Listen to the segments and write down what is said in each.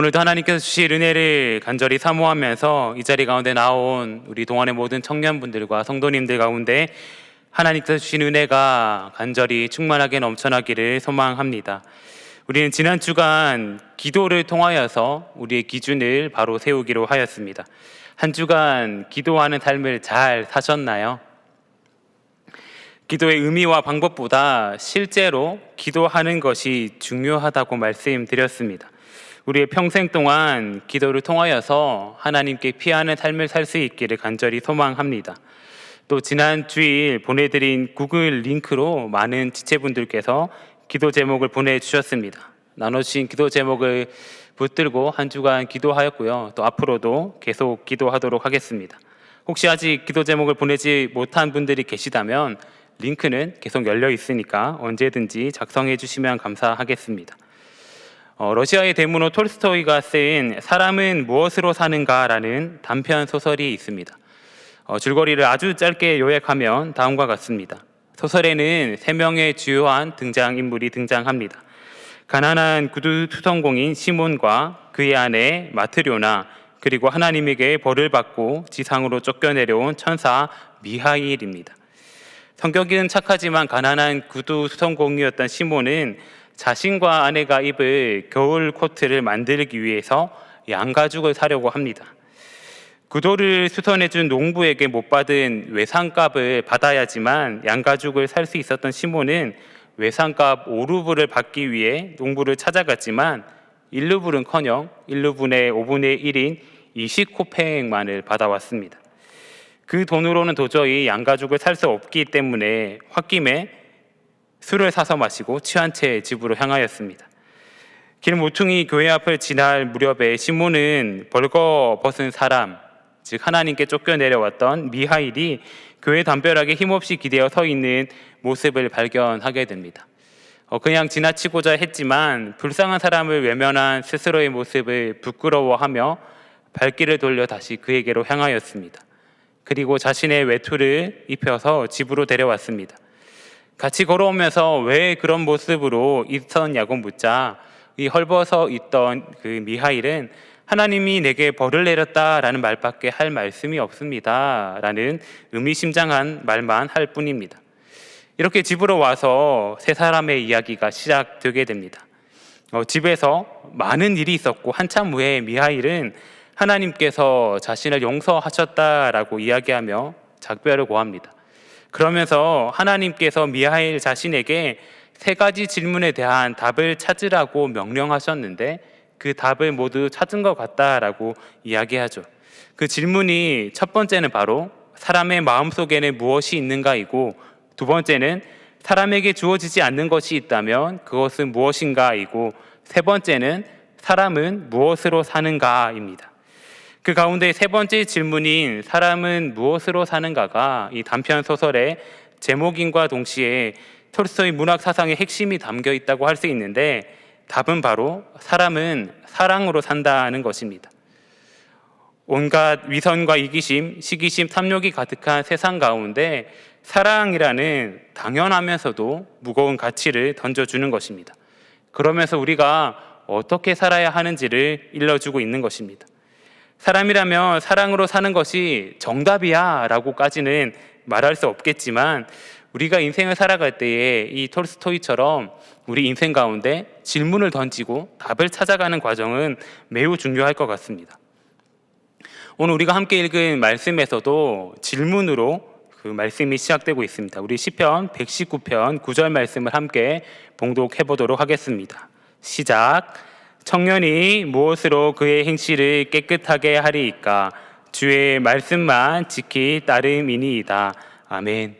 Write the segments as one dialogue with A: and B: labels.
A: 오늘도 하나님께서 주실 은혜를 간절히 사모하면서 이 자리 가운데 나온 우리 동안의 모든 청년분들과 성도님들 가운데 하나님께서 주신 은혜가 간절히 충만하게 넘쳐나기를 소망합니다. 우리는 지난 주간 기도를 통하여서 우리의 기준을 바로 세우기로 하였습니다. 한 주간 기도하는 삶을 잘 사셨나요? 기도의 의미와 방법보다 실제로 기도하는 것이 중요하다고 말씀드렸습니다. 우리의 평생 동안 기도를 통하여서 하나님께 피하는 삶을 살 수 있기를 간절히 소망합니다. 또 지난 주일 보내드린 구글 링크로 많은 지체분들께서 기도 제목을 보내주셨습니다. 나눠주신 기도 제목을 붙들고 한 주간 기도하였고요. 또 앞으로도 계속 기도하도록 하겠습니다. 혹시 아직 기도 제목을 보내지 못한 분들이 계시다면 링크는 계속 열려 있으니까 언제든지 작성해 주시면 감사하겠습니다. 어, 러시아의 대문호 톨스토이가 쓴 사람은 무엇으로 사는가라는 단편 소설이 있습니다. 어, 줄거리를 아주 짧게 요약하면 다음과 같습니다. 소설에는 세 명의 주요한 등장 인물이 등장합니다. 가난한 구두 투성공인 시몬과 그의 아내 마트료나 그리고 하나님에게 벌을 받고 지상으로 쫓겨내려온 천사 미하일입니다. 성격은 착하지만 가난한 구두 수성공이었던 시몬은 자신과 아내가 입을 겨울 코트를 만들기 위해서 양가죽을 사려고 합니다. 구도를 수선해준 농부에게 못 받은 외상값을 받아야지만 양가죽을 살 수 있었던 시몬은 외상값 5루블을 받기 위해 농부를 찾아갔지만 1루블은커녕 1루분의 5분의 1인 20코팽만을 받아왔습니다. 그 돈으로는 도저히 양가죽을 살 수 없기 때문에 홧김에 술을 사서 마시고 취한 채 집으로 향하였습니다. 길 모퉁이 교회 앞을 지날 무렵에 시몬은 벌거벗은 사람, 즉 하나님께 쫓겨 내려왔던 미하일이 교회 담벼락에 힘없이 기대어 서 있는 모습을 발견하게 됩니다. 어, 그냥 지나치고자 했지만 불쌍한 사람을 외면한 스스로의 모습을 부끄러워하며 발길을 돌려 다시 그에게로 향하였습니다. 그리고 자신의 외투를 입혀서 집으로 데려왔습니다. 같이 걸어오면서 왜 그런 모습으로 있었냐고 묻자 이 헐벗어 있던 그 미하일은 하나님이 내게 벌을 내렸다라는 말밖에 할 말씀이 없습니다 라는 의미심장한 말만 할 뿐입니다. 이렇게 집으로 와서 세 사람의 이야기가 시작되게 됩니다. 어, 집에서 많은 일이 있었고 한참 후에 미하일은 하나님께서 자신을 용서하셨다라고 이야기하며 작별을 고합니다. 그러면서 하나님께서 미하일 자신에게 세 가지 질문에 대한 답을 찾으라고 명령하셨는데 그 답을 모두 찾은 것 같다라고 이야기하죠. 그 질문이 첫 번째는 바로 사람의 마음 속에는 무엇이 있는가이고 두 번째는 사람에게 주어지지 않는 것이 있다면 그것은 무엇인가이고 세 번째는 사람은 무엇으로 사는가입니다. 그 가운데 세 번째 질문인 사람은 무엇으로 사는가가 이 단편 소설의 제목인과 동시에 톨스토이 문학 사상의 핵심이 담겨 있다고 할 수 있는데 답은 바로 사람은 사랑으로 산다는 것입니다. 온갖 위선과 이기심, 시기심, 탐욕이 가득한 세상 가운데 사랑이라는 당연하면서도 무거운 가치를 던져주는 것입니다. 그러면서 우리가 어떻게 살아야 하는지를 일러주고 있는 것입니다. 사람이라면 사랑으로 사는 것이 정답이야 라고까지는 말할 수 없겠지만 우리가 인생을 살아갈 때에 이 톨스토이처럼 우리 인생 가운데 질문을 던지고 답을 찾아가는 과정은 매우 중요할 것 같습니다. 오늘 우리가 함께 읽은 말씀에서도 질문으로 그 말씀이 시작되고 있습니다. 우리 시편 119편 9절 말씀을 함께 봉독해 보도록 하겠습니다. 시작. 청년이 무엇으로 그의 행실을 깨끗하게 하리이까 주의 말씀만 지키 따름이니이다. 아멘.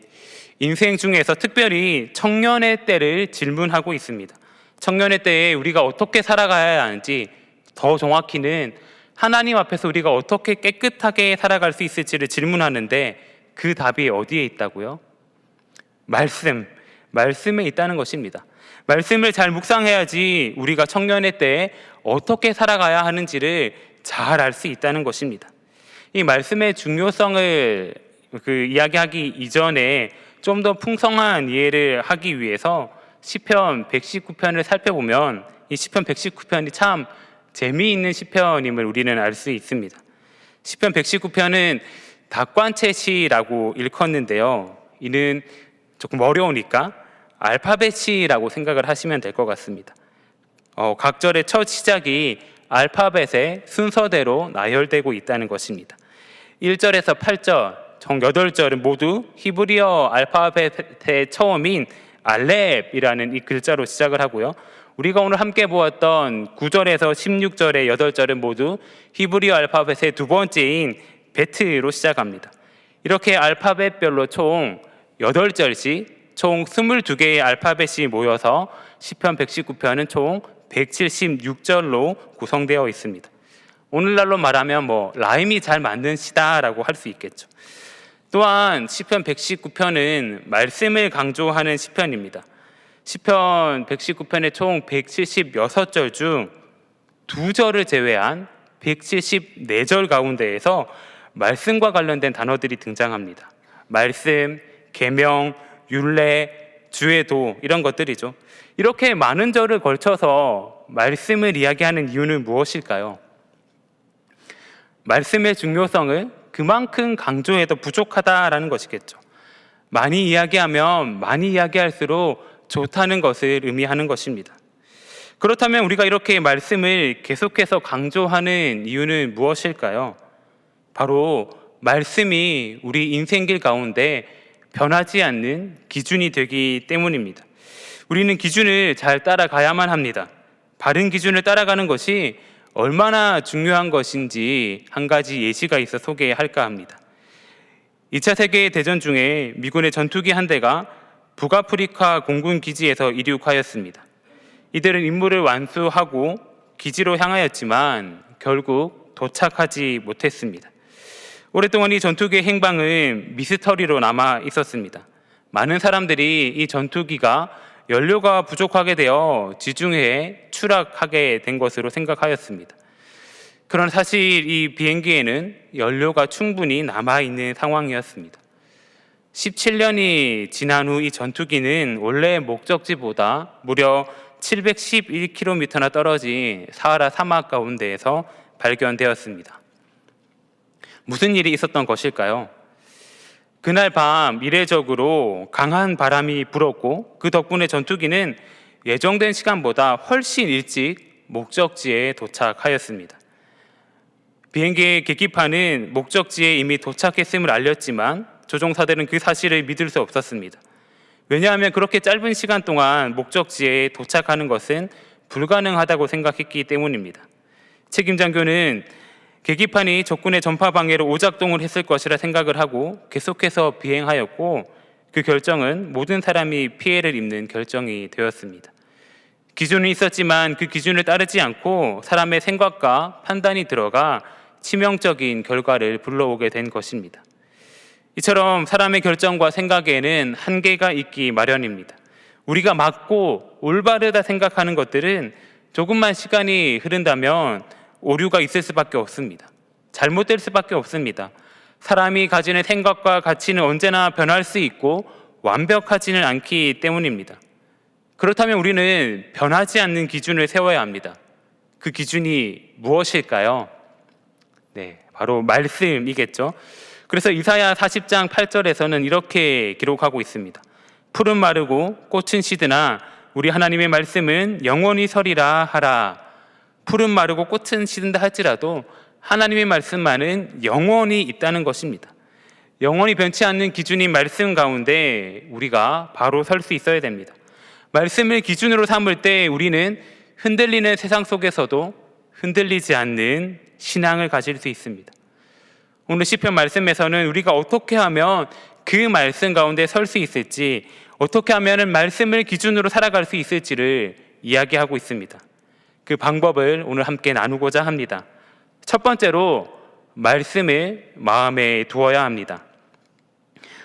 A: 인생 중에서 특별히 청년의 때를 질문하고 있습니다. 청년의 때에 우리가 어떻게 살아가야 하는지 더 정확히는 하나님 앞에서 우리가 어떻게 깨끗하게 살아갈 수 있을지를 질문하는데 그 답이 어디에 있다고요? 말씀, 말씀에 있다는 것입니다. 말씀을 잘 묵상해야지 우리가 청년의 때에 어떻게 살아가야 하는지를 잘 알 수 있다는 것입니다. 이 말씀의 중요성을 그 이야기하기 이전에 좀 더 풍성한 이해를 하기 위해서 시편 119편을 살펴보면 이 시편 119편이 참 재미있는 시편임을 우리는 알 수 있습니다. 시편 119편은 닭관채시라고 일컫는데요. 이는 조금 어려우니까 알파벳이라고 생각을 하시면 될 것 같습니다. 어, 각 절의 첫 시작이 알파벳의 순서대로 나열되고 있다는 것입니다. 1절에서 8절, 정 8절은 모두 히브리어 알파벳의 처음인 알렙이라는 이 글자로 시작을 하고요. 우리가 오늘 함께 보았던 9절에서 16절의 8절은 모두 히브리어 알파벳의 두 번째인 베트로 시작합니다. 이렇게 알파벳별로 총 8절씩 총 22개의 알파벳이 모여서 시편 119편은 총 176절로 구성되어 있습니다. 오늘날로 말하면 뭐 라임이 잘 맞는 시다라고 할 수 있겠죠. 또한 시편 119편은 말씀을 강조하는 시편입니다. 시편 119편의 총 176절 중 두 절을 제외한 174절 가운데에서 말씀과 관련된 단어들이 등장합니다. 말씀, 계명, 율례, 주의 도 이런 것들이죠. 이렇게 많은 절을 걸쳐서 말씀을 이야기하는 이유는 무엇일까요? 말씀의 중요성을 그만큼 강조해도 부족하다라는 것이겠죠. 많이 이야기하면 많이 이야기할수록 좋다는 것을 의미하는 것입니다. 그렇다면 우리가 이렇게 말씀을 계속해서 강조하는 이유는 무엇일까요? 바로 말씀이 우리 인생길 가운데 변하지 않는 기준이 되기 때문입니다. 우리는 기준을 잘 따라가야만 합니다. 바른 기준을 따라가는 것이 얼마나 중요한 것인지 한 가지 예시가 있어 소개할까 합니다. 2차 세계 대전 중에 미군의 전투기 한 대가 북아프리카 공군 기지에서 이륙하였습니다. 이들은 임무를 완수하고 기지로 향하였지만 결국 도착하지 못했습니다. 오랫동안 이 전투기의 행방은 미스터리로 남아 있었습니다. 많은 사람들이 이 전투기가 연료가 부족하게 되어 지중해에 추락하게 된 것으로 생각하였습니다. 그러나 사실 이 비행기에는 연료가 충분히 남아 있는 상황이었습니다. 17년이 지난 후 이 전투기는 원래 목적지보다 무려 711km나 떨어진 사하라 사막 가운데에서 발견되었습니다. 무슨 일이 있었던 것일까요? 그날 밤 이례적으로 강한 바람이 불었고 그 덕분에 전투기는 예정된 시간보다 훨씬 일찍 목적지에 도착하였습니다. 비행기의 계기판은 목적지에 이미 도착했음을 알렸지만 조종사들은 그 사실을 믿을 수 없었습니다. 왜냐하면 그렇게 짧은 시간 동안 목적지에 도착하는 것은 불가능하다고 생각했기 때문입니다. 책임 장교는 계기판이 적군의 전파 방해로 오작동을 했을 것이라 생각을 하고 계속해서 비행하였고 그 결정은 모든 사람이 피해를 입는 결정이 되었습니다. 기준은 있었지만 그 기준을 따르지 않고 사람의 생각과 판단이 들어가 치명적인 결과를 불러오게 된 것입니다. 이처럼 사람의 결정과 생각에는 한계가 있기 마련입니다. 우리가 맞고 올바르다 생각하는 것들은 조금만 시간이 흐른다면 오류가 있을 수밖에 없습니다. 잘못될 수밖에 없습니다. 사람이 가지는 생각과 가치는 언제나 변할 수 있고 완벽하지는 않기 때문입니다. 그렇다면 우리는 변하지 않는 기준을 세워야 합니다. 그 기준이 무엇일까요? 네, 바로 말씀이겠죠. 그래서 이사야 40장 8절에서는 이렇게 기록하고 있습니다. 푸른 마르고 꽃은 시드나 우리 하나님의 말씀은 영원히 서리라 하라. 푸른 마르고 꽃은 시든다 할지라도 하나님의 말씀만은 영원히 있다는 것입니다. 영원히 변치 않는 기준인 말씀 가운데 우리가 바로 설 수 있어야 됩니다. 말씀을 기준으로 삼을 때 우리는 흔들리는 세상 속에서도 흔들리지 않는 신앙을 가질 수 있습니다. 오늘 시편 말씀에서는 우리가 어떻게 하면 그 말씀 가운데 설 수 있을지, 어떻게 하면 말씀을 기준으로 살아갈 수 있을지를 이야기하고 있습니다. 그 방법을 오늘 함께 나누고자 합니다. 첫 번째로 말씀을 마음에 두어야 합니다.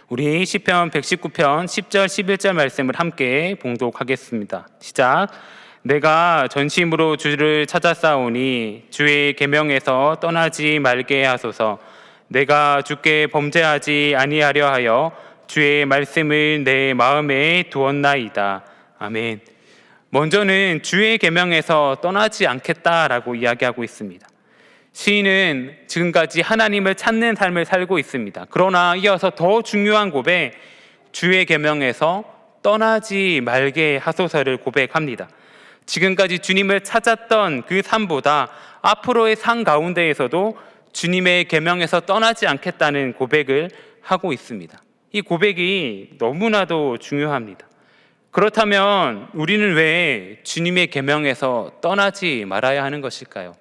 A: 우리 시편 119편 10절 11절 말씀을 함께 봉독하겠습니다. 시작. 내가 전심으로 주를 찾아싸오니 주의 계명에서 떠나지 말게 하소서. 내가 주께 범죄하지 아니하려 하여 주의 말씀을 내 마음에 두었나이다. 아멘. 먼저는 주의 계명에서 떠나지 않겠다라고 이야기하고 있습니다. 시인은 지금까지 하나님을 찾는 삶을 살고 있습니다. 그러나 이어서 더 중요한 고백, 주의 계명에서 떠나지 말게 하소서를 고백합니다. 지금까지 주님을 찾았던 그 삶보다 앞으로의 삶 가운데에서도 주님의 계명에서 떠나지 않겠다는 고백을 하고 있습니다. 이 고백이 너무나도 중요합니다. 그렇다면 우리는 왜 주님의 계명에서 떠나지 말아야 하는 것일까요?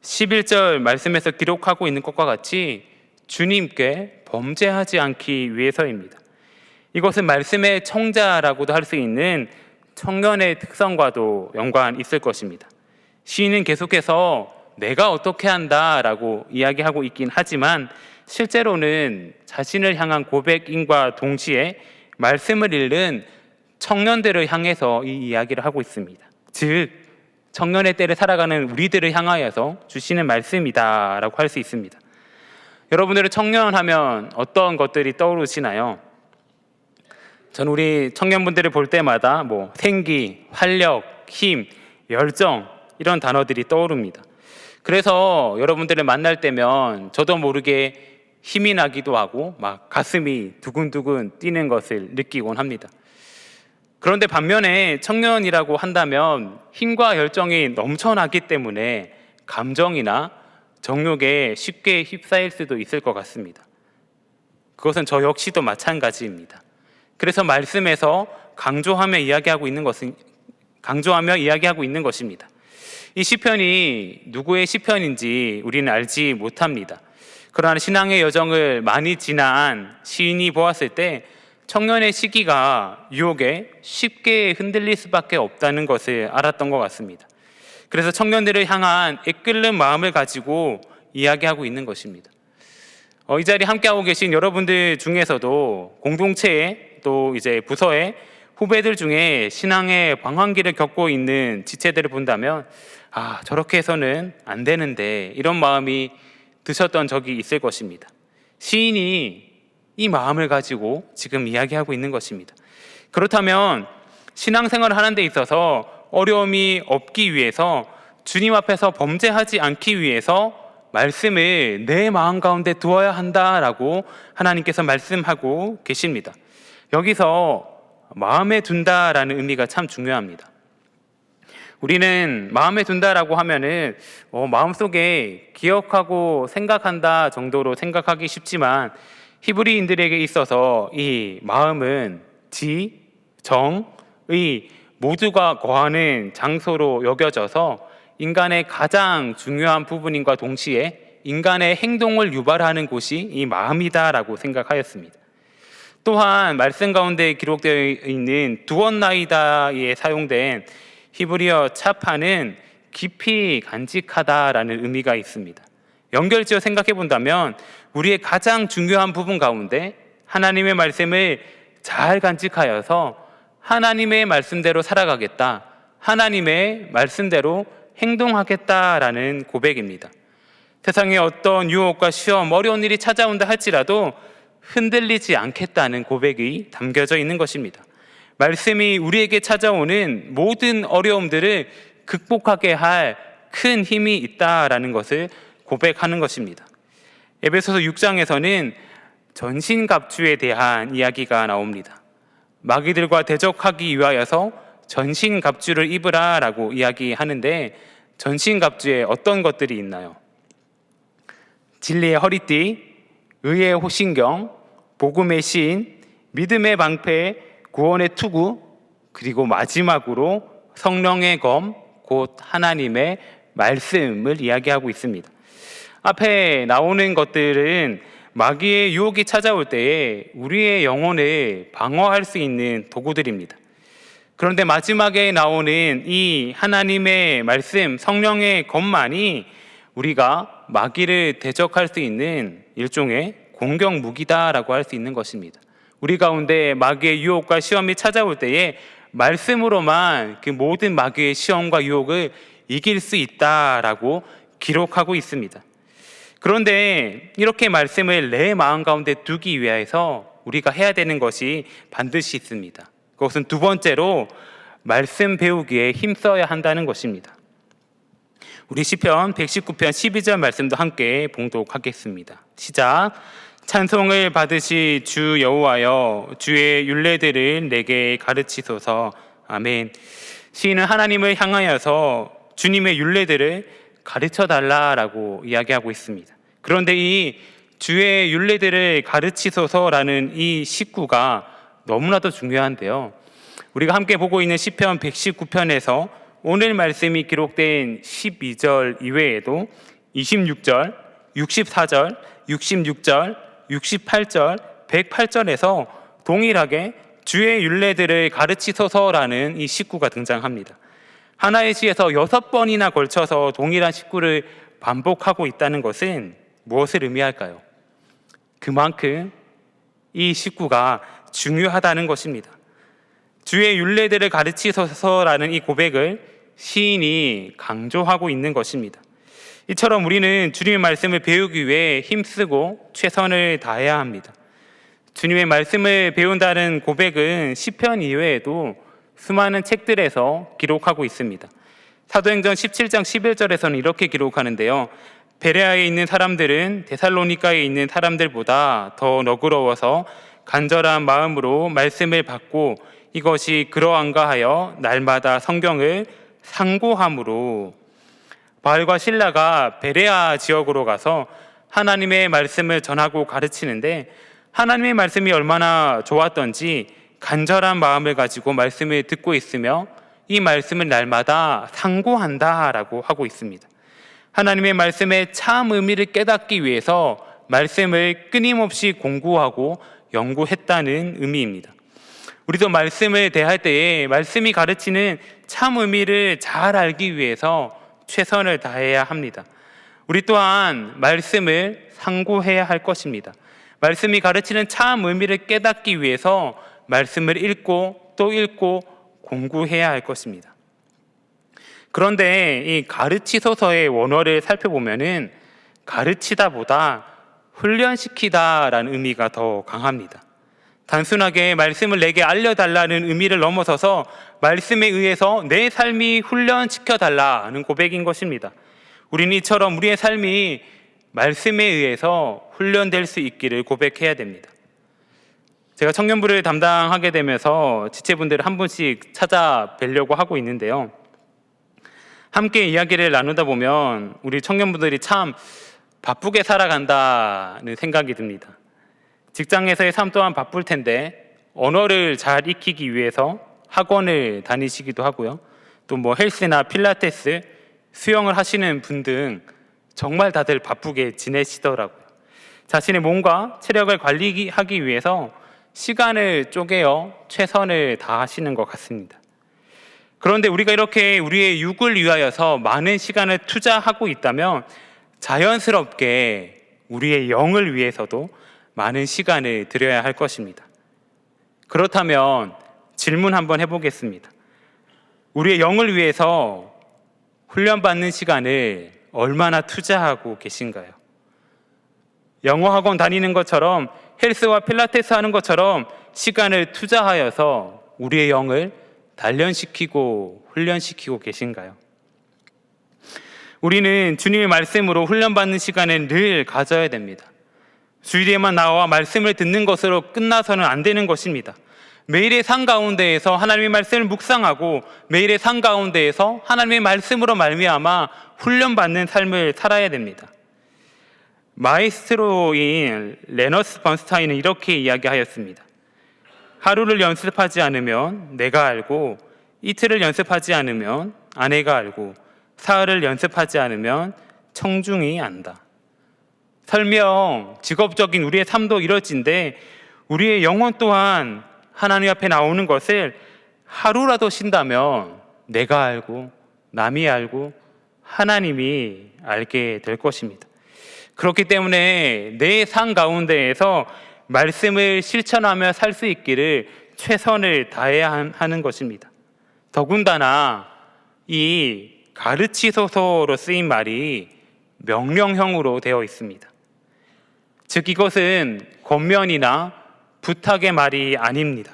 A: 11절 말씀에서 기록하고 있는 것과 같이 주님께 범죄하지 않기 위해서입니다. 이것은 말씀의 청자라고도 할 수 있는 청년의 특성과도 연관 있을 것입니다. 시인은 계속해서 내가 어떻게 한다라고 이야기하고 있긴 하지만 실제로는 자신을 향한 고백인과 동시에 말씀을 읽는 청년들을 향해서 이 이야기를 하고 있습니다. 즉 청년의 때를 살아가는 우리들을 향하여서 주시는 말씀이다라고 할 수 있습니다. 여러분들은 청년 하면 어떤 것들이 떠오르시나요? 전 우리 청년분들을 볼 때마다 뭐 생기, 활력, 힘, 열정 이런 단어들이 떠오릅니다. 그래서 여러분들을 만날 때면 저도 모르게 힘이 나기도 하고 막 가슴이 두근두근 뛰는 것을 느끼곤 합니다. 그런데 반면에 청년이라고 한다면 힘과 열정이 넘쳐나기 때문에 감정이나 정욕에 쉽게 휩싸일 수도 있을 것 같습니다. 그것은 저 역시도 마찬가지입니다. 그래서 말씀에서 강조하며 이야기하고 있는 것은 강조하며 이야기하고 있는 것입니다. 이 시편이 누구의 시편인지 우리는 알지 못합니다. 그러나 신앙의 여정을 많이 지난 시인이 보았을 때 청년의 시기가 유혹에 쉽게 흔들릴 수밖에 없다는 것을 알았던 것 같습니다. 그래서 청년들을 향한 애끓는 마음을 가지고 이야기하고 있는 것입니다. 어, 이 자리 함께하고 계신 여러분들 중에서도 공동체에 또 이제 부서에 후배들 중에 신앙의 방황기를 겪고 있는 지체들을 본다면 아 저렇게 해서는 안 되는데 이런 마음이 드셨던 적이 있을 것입니다. 시인이 이 마음을 가지고 지금 이야기하고 있는 것입니다. 그렇다면 신앙생활을 하는 데 있어서 어려움이 없기 위해서 주님 앞에서 범죄하지 않기 위해서 말씀을 내 마음 가운데 두어야 한다라고 하나님께서 말씀하고 계십니다. 여기서 마음에 둔다라는 의미가 참 중요합니다. 우리는 마음에 둔다라고 하면은 어, 마음속에 기억하고 생각한다 정도로 생각하기 쉽지만 히브리인들에게 있어서 이 마음은 지, 정, 의 모두가 거하는 장소로 여겨져서 인간의 가장 중요한 부분인과 동시에 인간의 행동을 유발하는 곳이 이 마음이다라고 생각하였습니다. 또한 말씀 가운데 기록되어 있는 두원나이다에 사용된 히브리어 차파는 깊이 간직하다라는 의미가 있습니다. 연결지어 생각해 본다면 우리의 가장 중요한 부분 가운데 하나님의 말씀을 잘 간직하여서 하나님의 말씀대로 살아가겠다. 하나님의 말씀대로 행동하겠다라는 고백입니다. 세상에 어떤 유혹과 시험, 어려운 일이 찾아온다 할지라도 흔들리지 않겠다는 고백이 담겨져 있는 것입니다. 말씀이 우리에게 찾아오는 모든 어려움들을 극복하게 할 큰 힘이 있다라는 것을 고백하는 것입니다. 에베소서 6장에서는 전신갑주에 대한 이야기가 나옵니다. 마귀들과 대적하기 위하여서 전신갑주를 입으라라고 이야기하는데 전신갑주에 어떤 것들이 있나요? 진리의 허리띠, 의의 호신경, 복음의 신, 믿음의 방패, 구원의 투구, 그리고 마지막으로 성령의 검, 곧 하나님의 말씀을 이야기하고 있습니다. 앞에 나오는 것들은 마귀의 유혹이 찾아올 때에 우리의 영혼을 방어할 수 있는 도구들입니다. 그런데 마지막에 나오는 이 하나님의 말씀, 성령의 것만이 우리가 마귀를 대적할 수 있는 일종의 공격 무기다라고 할 수 있는 것입니다. 우리 가운데 마귀의 유혹과 시험이 찾아올 때에 말씀으로만 그 모든 마귀의 시험과 유혹을 이길 수 있다라고 기록하고 있습니다. 그런데 이렇게 말씀을 내 마음 가운데 두기 위해서 우리가 해야 되는 것이 반드시 있습니다. 그것은 두 번째로 말씀 배우기에 힘써야 한다는 것입니다. 우리 시편 119편 12절 말씀도 함께 봉독하겠습니다. 시작. 찬송을 받으시 주 여호와여 주의 율례들을 내게 가르치소서. 아멘. 시인은 하나님을 향하여서 주님의 율례들을 가르쳐 달라라고 이야기하고 있습니다. 그런데 이 주의 율례들을 가르치소서라는 이 식구가 너무나도 중요한데요. 우리가 함께 보고 있는 시편 119편에서 오늘 말씀이 기록된 12절 이외에도 26절, 64절, 66절, 68절, 108절에서 동일하게 주의 율례들을 가르치소서라는 이 식구가 등장합니다. 하나의 시에서 여섯 번이나 걸쳐서 동일한 식구를 반복하고 있다는 것은 무엇을 의미할까요? 그만큼 이 식구가 중요하다는 것입니다. 주의 율례들을 가르치소서라는 이 고백을 시인이 강조하고 있는 것입니다. 이처럼 우리는 주님의 말씀을 배우기 위해 힘쓰고 최선을 다해야 합니다. 주님의 말씀을 배운다는 고백은 시편 이외에도 수많은 책들에서 기록하고 있습니다. 사도행전 17장 11절에서는 이렇게 기록하는데요. 베레아에 있는 사람들은 데살로니가에 있는 사람들보다 더 너그러워서 간절한 마음으로 말씀을 받고 이것이 그러한가 하여 날마다 성경을 상고함으로 바울과 신라가 베레아 지역으로 가서 하나님의 말씀을 전하고 가르치는데 하나님의 말씀이 얼마나 좋았던지 간절한 마음을 가지고 말씀을 듣고 있으며 이 말씀을 날마다 상고한다라고 하고 있습니다. 하나님의 말씀의 참 의미를 깨닫기 위해서 말씀을 끊임없이 공부하고 연구했다는 의미입니다. 우리도 말씀을 대할 때에 말씀이 가르치는 참 의미를 잘 알기 위해서 최선을 다해야 합니다. 우리 또한 말씀을 상고해야 할 것입니다. 말씀이 가르치는 참 의미를 깨닫기 위해서 말씀을 읽고 또 읽고 공부해야 할 것입니다. 그런데 이 가르치소서의 원어를 살펴보면은 가르치다보다 훈련시키다라는 의미가 더 강합니다. 단순하게 말씀을 내게 알려달라는 의미를 넘어서서 말씀에 의해서 내 삶이 훈련시켜달라는 고백인 것입니다. 우리는 이처럼 우리의 삶이 말씀에 의해서 훈련될 수 있기를 고백해야 됩니다. 제가 청년부를 담당하게 되면서 지체분들을 한 분씩 찾아뵈려고 하고 있는데요. 함께 이야기를 나누다 보면 우리 청년분들이 참 바쁘게 살아간다는 생각이 듭니다. 직장에서의 삶 또한 바쁠 텐데 언어를 잘 익히기 위해서 학원을 다니시기도 하고요. 또 뭐 헬스나 필라테스, 수영을 하시는 분 등 정말 다들 바쁘게 지내시더라고요. 자신의 몸과 체력을 관리하기 위해서 시간을 쪼개어 최선을 다하시는 것 같습니다. 그런데 우리가 이렇게 우리의 육을 위하여서 많은 시간을 투자하고 있다면 자연스럽게 우리의 영을 위해서도 많은 시간을 들여야 할 것입니다. 그렇다면 질문 한번 해보겠습니다. 우리의 영을 위해서 훈련받는 시간을 얼마나 투자하고 계신가요? 영어 학원 다니는 것처럼 헬스와 필라테스 하는 것처럼 시간을 투자하여서 우리의 영을 단련시키고 훈련시키고 계신가요? 우리는 주님의 말씀으로 훈련받는 시간을 늘 가져야 됩니다. 주일에만 나와 말씀을 듣는 것으로 끝나서는 안 되는 것입니다. 매일의 삶 가운데에서 하나님의 말씀을 묵상하고 매일의 삶 가운데에서 하나님의 말씀으로 말미암아 훈련받는 삶을 살아야 됩니다. 마이스트로인 레너스 번스타인은 이렇게 이야기하였습니다. 하루를 연습하지 않으면 내가 알고 이틀을 연습하지 않으면 아내가 알고 사흘을 연습하지 않으면 청중이 안다. 설명 직업적인 우리의 삶도 이럴진데 우리의 영혼 또한 하나님 앞에 나오는 것을 하루라도 쉰다면 내가 알고 남이 알고 하나님이 알게 될 것입니다. 그렇기 때문에 내 삶 가운데에서 말씀을 실천하며 살 수 있기를 최선을 다해야 하는 것입니다. 더군다나 이 가르치소서로 쓰인 말이 명령형으로 되어 있습니다. 즉 이것은 권면이나 부탁의 말이 아닙니다.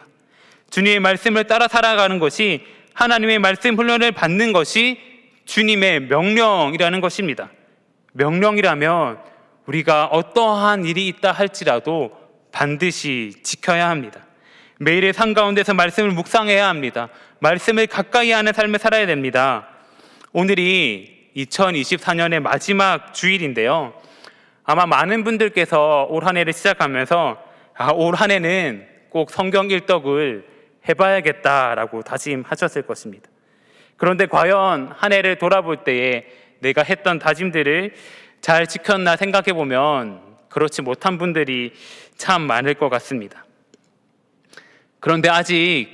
A: 주님의 말씀을 따라 살아가는 것이 하나님의 말씀 훈련을 받는 것이 주님의 명령이라는 것입니다. 명령이라면 우리가 어떠한 일이 있다 할지라도 반드시 지켜야 합니다. 매일의 삶 가운데서 말씀을 묵상해야 합니다. 말씀을 가까이 하는 삶을 살아야 됩니다. 오늘이 2024년의 마지막 주일인데요. 아마 많은 분들께서 올 한 해를 시작하면서 아, 올 한 해는 꼭 성경 일독을 해봐야겠다라고 다짐하셨을 것입니다. 그런데 과연 한 해를 돌아볼 때에 내가 했던 다짐들을 잘 지켰나 생각해 보면 그렇지 못한 분들이 참 많을 것 같습니다. 그런데 아직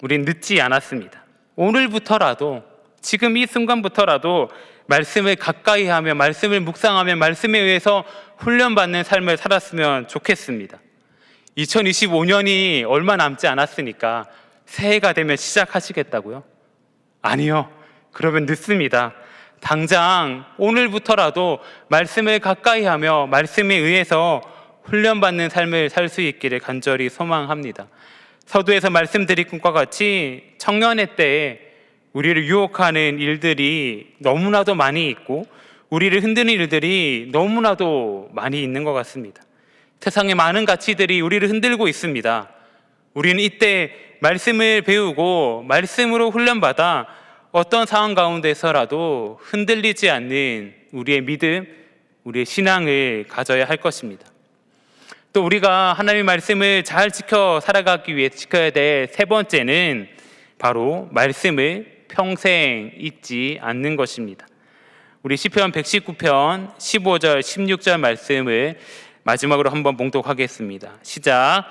A: 우린 늦지 않았습니다. 오늘부터라도 지금 이 순간부터라도 말씀을 가까이 하며 말씀을 묵상하며 말씀에 의해서 훈련받는 삶을 살았으면 좋겠습니다. 2025년이 얼마 남지 않았으니까 새해가 되면 시작하시겠다고요? 아니요. 그러면 늦습니다. 당장 오늘부터라도 말씀을 가까이 하며 말씀에 의해서 훈련받는 삶을 살 수 있기를 간절히 소망합니다. 서두에서 말씀드린 것과 같이 청년의 때에 우리를 유혹하는 일들이 너무나도 많이 있고 우리를 흔드는 일들이 너무나도 많이 있는 것 같습니다. 세상에 많은 가치들이 우리를 흔들고 있습니다. 우리는 이때 말씀을 배우고 말씀으로 훈련받아 어떤 상황 가운데서라도 흔들리지 않는 우리의 믿음, 우리의 신앙을 가져야 할 것입니다. 또 우리가 하나님의 말씀을 잘 지켜 살아가기 위해 지켜야 될 세 번째는 바로 말씀을 평생 잊지 않는 것입니다. 우리 시편 119편 15절 16절 말씀을 마지막으로 한번 봉독하겠습니다. 시작.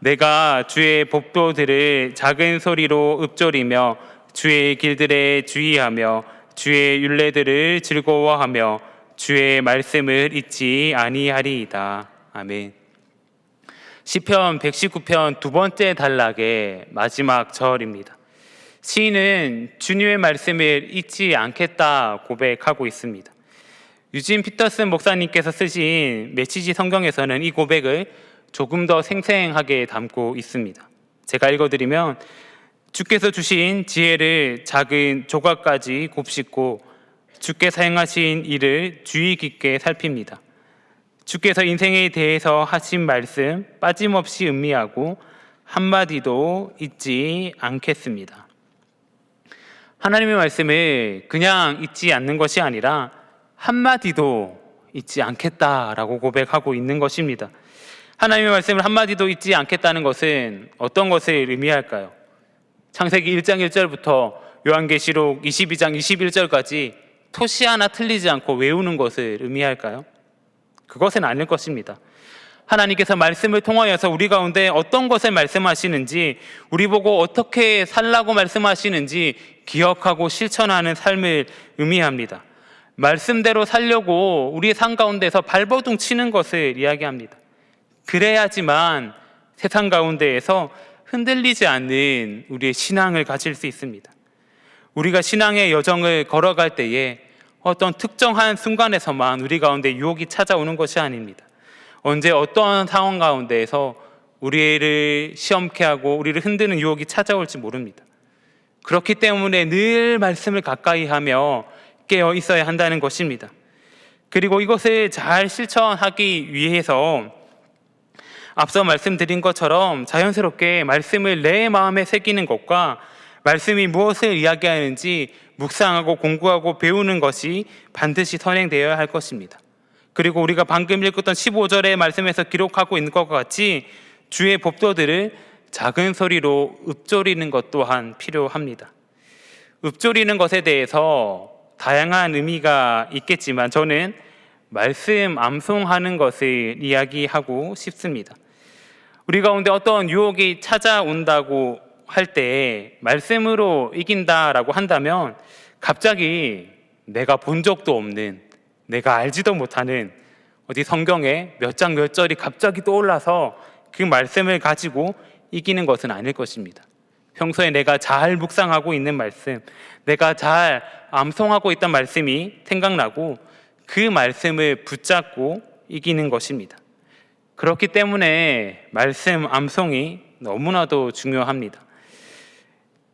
A: 내가 주의 법도들을 작은 소리로 읊조리며 주의 길들에 주의하며 주의 율례들을 즐거워하며 주의 말씀을 잊지 아니하리이다. 아멘. 시편 119편 두 번째 단락의 마지막 절입니다. 시인은 주님의 말씀을 잊지 않겠다 고백하고 있습니다. 유진 피터슨 목사님께서 쓰신 메시지 성경에서는 이 고백을 조금 더 생생하게 담고 있습니다. 제가 읽어드리면 주께서 주신 지혜를 작은 조각까지 곱씹고 주께 사용하신 일을 주의 깊게 살핍니다. 주께서 인생에 대해서 하신 말씀 빠짐없이 음미하고 한마디도 잊지 않겠습니다. 하나님의 말씀을 그냥 잊지 않는 것이 아니라 한마디도 잊지 않겠다라고 고백하고 있는 것입니다. 하나님의 말씀을 한마디도 잊지 않겠다는 것은 어떤 것을 의미할까요? 창세기 1장 1절부터 요한계시록 22장 21절까지 토시 하나 틀리지 않고 외우는 것을 의미할까요? 그것은 아닐 것입니다. 하나님께서 말씀을 통하여서 우리 가운데 어떤 것을 말씀하시는지, 우리 보고 어떻게 살라고 말씀하시는지 기억하고 실천하는 삶을 의미합니다. 말씀대로 살려고 우리의 삶 가운데서 발버둥 치는 것을 이야기합니다. 그래야지만 세상 가운데에서 흔들리지 않는 우리의 신앙을 가질 수 있습니다. 우리가 신앙의 여정을 걸어갈 때에 어떤 특정한 순간에서만 우리 가운데 유혹이 찾아오는 것이 아닙니다. 언제 어떠한 상황 가운데에서 우리를 시험케 하고 우리를 흔드는 유혹이 찾아올지 모릅니다. 그렇기 때문에 늘 말씀을 가까이 하며 깨어 있어야 한다는 것입니다. 그리고 이것을 잘 실천하기 위해서 앞서 말씀드린 것처럼 자연스럽게 말씀을 내 마음에 새기는 것과 말씀이 무엇을 이야기하는지 묵상하고 공부하고 배우는 것이 반드시 선행되어야 할 것입니다. 그리고 우리가 방금 읽었던 15절의 말씀에서 기록하고 있는 것과 같이 주의 법도들을 작은 소리로 읊조리는 것 또한 필요합니다. 읊조리는 것에 대해서 다양한 의미가 있겠지만 저는 말씀 암송하는 것을 이야기하고 싶습니다. 우리 가운데 어떤 유혹이 찾아온다고 할 때 말씀으로 이긴다라고 한다면 갑자기 내가 본 적도 없는 내가 알지도 못하는 어디 성경에 몇 장 몇 절이 갑자기 떠올라서 그 말씀을 가지고 이기는 것은 아닐 것입니다. 평소에 내가 잘 묵상하고 있는 말씀, 내가 잘 암송하고 있던 말씀이 생각나고 그 말씀을 붙잡고 이기는 것입니다. 그렇기 때문에 말씀 암송이 너무나도 중요합니다.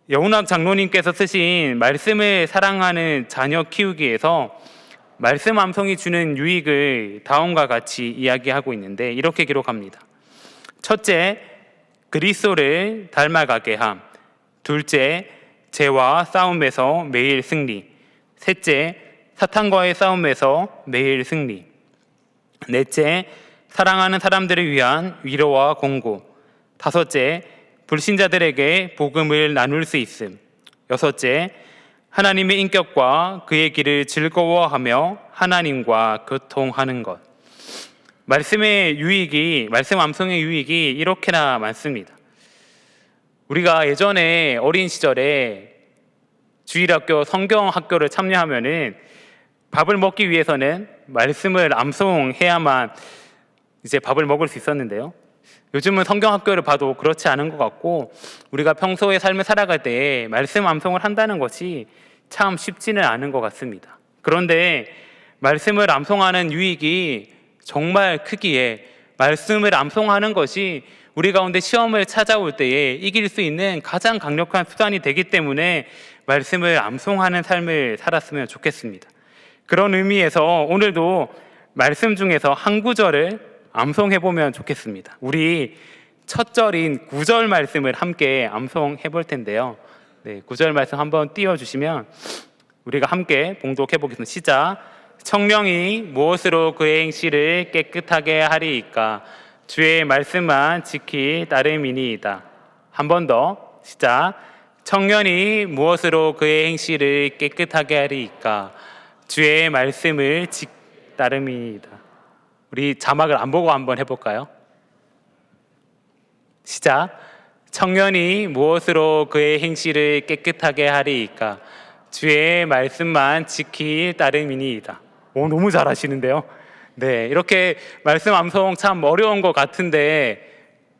A: 여운학 장로님께서 쓰신 말씀을 사랑하는 자녀 키우기에서 말씀 암송이 주는 유익을 다음과 같이 이야기하고 있는데 이렇게 기록합니다. 첫째, 그리스도를 닮아가게 함. 둘째, 죄와 싸움에서 매일 승리. 셋째, 사탄과의 싸움에서 매일 승리. 넷째, 사랑하는 사람들을 위한 위로와 공고. 다섯째, 불신자들에게 복음을 나눌 수 있음. 여섯째, 하나님의 인격과 그의 길을 즐거워하며 하나님과 교통하는 것. 말씀의 유익이, 말씀 암송의 유익이 이렇게나 많습니다. 우리가 예전에 어린 시절에 주일학교 성경학교를 참여하면은 밥을 먹기 위해서는 말씀을 암송해야만 이제 밥을 먹을 수 있었는데요. 요즘은 성경학교를 봐도 그렇지 않은 것 같고 우리가 평소에 삶을 살아갈 때 말씀 암송을 한다는 것이 참 쉽지는 않은 것 같습니다. 그런데 말씀을 암송하는 유익이 정말 크기에 말씀을 암송하는 것이 우리 가운데 시험을 찾아올 때에 이길 수 있는 가장 강력한 수단이 되기 때문에 말씀을 암송하는 삶을 살았으면 좋겠습니다. 그런 의미에서 오늘도 말씀 중에서 한 구절을 암송해 보면 좋겠습니다. 우리 첫 절인 구절 말씀을 함께 암송해 볼 텐데요. 네, 구절 말씀 한번 띄워 주시면 우리가 함께 봉독해 보겠습니다. 시작. 청령이 무엇으로 그의 행실을 깨끗하게 하리이까 주의 말씀만 지키 따름이니이다. 한 번 더 시작. 청년이 무엇으로 그의 행실을 깨끗하게 하리이까 주의 말씀을 지 따름이니이다. 우리 자막을 안 보고 한번 해볼까요? 시작. 청년이 무엇으로 그의 행실을 깨끗하게 하리이까 주의 말씀만 지킬 따름이니이다. 오 너무 잘하시는데요. 네 이렇게 말씀 암송 참 어려운 것 같은데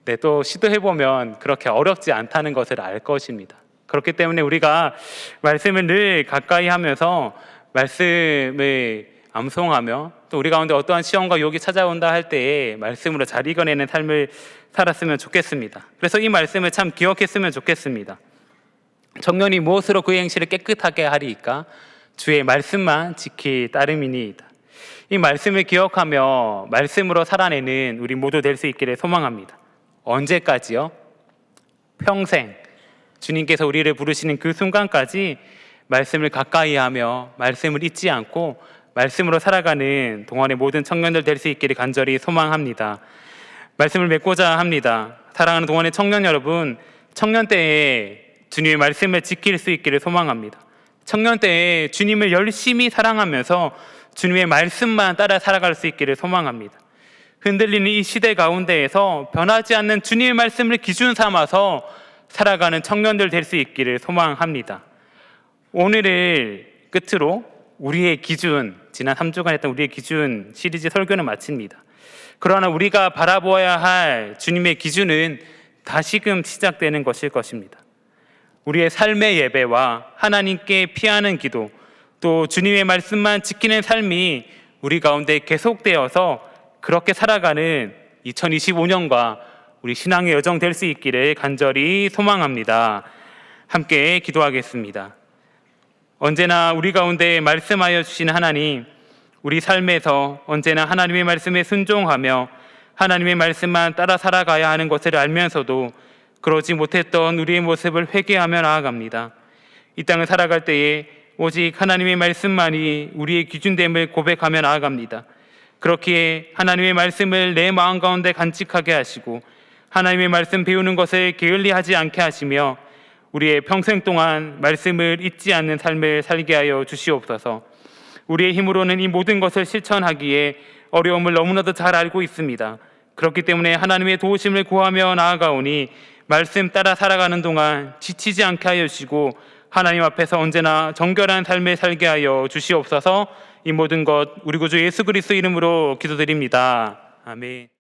A: 네, 또 시도해 보면 그렇게 어렵지 않다는 것을 알 것입니다. 그렇기 때문에 우리가 말씀을 늘 가까이 하면서 말씀을 암송하며 또 우리 가운데 어떠한 시험과 유혹이 찾아온다 할 때에 말씀으로 잘 이겨내는 삶을 살았으면 좋겠습니다. 그래서 이 말씀을 참 기억했으면 좋겠습니다. 청년이 무엇으로 그의 행실을 깨끗하게 하리이까 주의 말씀만 지킬 따름이니이다. 이 말씀을 기억하며 말씀으로 살아내는 우리 모두 될 수 있기를 소망합니다. 언제까지요? 평생 주님께서 우리를 부르시는 그 순간까지 말씀을 가까이 하며 말씀을 잊지 않고 말씀으로 살아가는 동안의 모든 청년들 될 수 있기를 간절히 소망합니다. 말씀을 맺고자 합니다. 사랑하는 동안의 청년 여러분, 청년 때에 주님의 말씀을 지킬 수 있기를 소망합니다. 청년 때에 주님을 열심히 사랑하면서 주님의 말씀만 따라 살아갈 수 있기를 소망합니다. 흔들리는 이 시대 가운데에서 변하지 않는 주님의 말씀을 기준 삼아서 살아가는 청년들 될 수 있기를 소망합니다. 오늘을 끝으로 우리의 기준, 지난 3주간 했던 우리의 기준 시리즈 설교는 마칩니다. 그러나 우리가 바라보아야 할 주님의 기준은 다시금 시작되는 것일 것입니다. 우리의 삶의 예배와 하나님께 피하는 기도, 또 주님의 말씀만 지키는 삶이 우리 가운데 계속되어서 그렇게 살아가는 2025년과 우리 신앙의 여정 될 수 있기를 간절히 소망합니다. 함께 기도하겠습니다. 언제나 우리 가운데 말씀하여 주신 하나님, 우리 삶에서 언제나 하나님의 말씀에 순종하며 하나님의 말씀만 따라 살아가야 하는 것을 알면서도 그러지 못했던 우리의 모습을 회개하며 나아갑니다. 이 땅을 살아갈 때에 오직 하나님의 말씀만이 우리의 기준됨을 고백하며 나아갑니다. 그렇기에 하나님의 말씀을 내 마음 가운데 간직하게 하시고 하나님의 말씀 배우는 것을 게을리하지 않게 하시며 우리의 평생 동안 말씀을 잊지 않는 삶을 살게 하여 주시옵소서. 우리의 힘으로는 이 모든 것을 실천하기에 어려움을 너무나도 잘 알고 있습니다. 그렇기 때문에 하나님의 도우심을 구하며 나아가오니 말씀 따라 살아가는 동안 지치지 않게 하여 주시고 하나님 앞에서 언제나 정결한 삶을 살게 하여 주시옵소서. 이 모든 것 우리 구주 예수 그리스도 이름으로 기도드립니다. 아멘.